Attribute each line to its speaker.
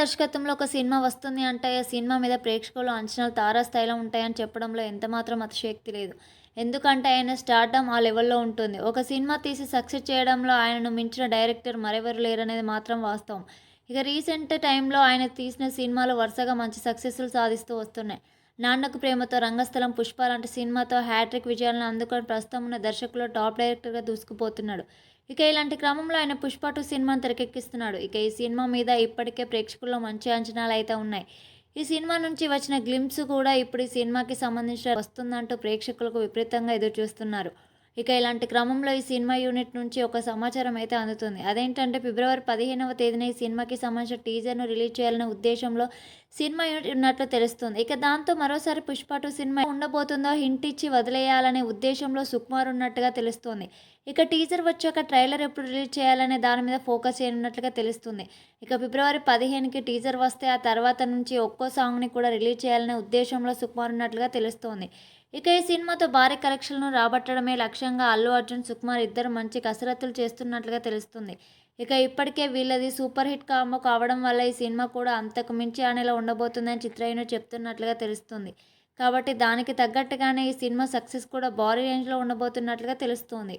Speaker 1: దర్శకత్వంలో ఒక సినిమా వస్తుంది అంటే ఆ సినిమా మీద ప్రేక్షకులు అంచనాలు తారాస్థాయిలో ఉంటాయని చెప్పడంలో ఎంతమాత్రం అతిశక్తి లేదు. ఎందుకంటే ఆయన స్టార్డమ్ ఆ లెవెల్లో ఉంటుంది. ఒక సినిమా తీసి సక్సెస్ చేయడంలో ఆయనను మించిన డైరెక్టర్ మరెవరు లేరనేది మాత్రం వాస్తవం. ఇక రీసెంట్ టైంలో ఆయన తీసిన సినిమాలు వరుసగా మంచి సక్సెస్లు సాధిస్తూ వస్తున్నాయి. నాన్నకు ప్రేమతో రంగస్థలం పుష్ప లాంటి సినిమాతో హ్యాట్రిక్ విజయాలను అందుకొని ప్రస్తుతం ఉన్న దర్శకులు టాప్ డైరెక్టర్గా దూసుకుపోతున్నాడు. ఇక ఇలాంటి క్రమంలో ఆయన పుష్ప టూ సినిమాను తెరకెక్కిస్తున్నాడు. ఇక ఈ సినిమా మీద ఇప్పటికే ప్రేక్షకుల్లో మంచి అంచనాలు అయితే ఉన్నాయి. ఈ సినిమా నుంచి వచ్చిన గ్లిమ్స్ కూడా ఇప్పుడు ఈ సినిమాకి సంబంధించిన వస్తుందంటూ ప్రేక్షకులకు విపరీతంగా ఎదురు చూస్తున్నారు ఇక ఇలాంటి క్రమంలో ఈ సినిమా యూనిట్ నుంచి ఒక సమాచారం అయితే అందుతుంది. అదేంటంటే ఫిబ్రవరి పదిహేనవ తేదీన ఈ సినిమాకి సంబంధించిన టీజర్ను రిలీజ్ చేయాలనే ఉద్దేశంలో సినిమా యూనిట్ ఉన్నట్లు తెలుస్తుంది. ఇక దాంతో మరోసారి పుష్ప టూ సినిమా ఉండబోతుందో హింట్ ఇచ్చి వదిలేయాలనే ఉద్దేశంలో సుకుమార్ ఉన్నట్టుగా తెలుస్తోంది. ఇక టీజర్ వచ్చాక ట్రైలర్ ఎప్పుడు రిలీజ్ చేయాలనే దాని మీద ఫోకస్ చేయనున్నట్లుగా తెలుస్తుంది. ఇక ఫిబ్రవరి పదిహేనుకి టీజర్ వస్తే ఆ తర్వాత నుంచి ఒక్కో సాంగ్ని కూడా రిలీజ్ చేయాలనే ఉద్దేశంలో సుకుమార్ ఉన్నట్లుగా తెలుస్తోంది. ఇక ఈ సినిమాతో భారీ కలెక్షన్లను రాబట్టడమే లక్ష్యంగా అల్లు అర్జున్ సుకుమార్ ఇద్దరు మంచి కసరత్తులు చేస్తున్నట్లుగా తెలుస్తుంది. ఇక ఇప్పటికే వీళ్ళది సూపర్ హిట్ కాంబో కావడం వల్ల ఈ సినిమా కూడా అంతకు మించి అనేలా ఉండబోతుందని చిత్రయూను చెప్తున్నట్లుగా తెలుస్తుంది. కాబట్టి దానికి తగ్గట్టుగానే ఈ సినిమా సక్సెస్ కూడా భారీ రేంజ్లో ఉండబోతున్నట్లుగా తెలుస్తుంది.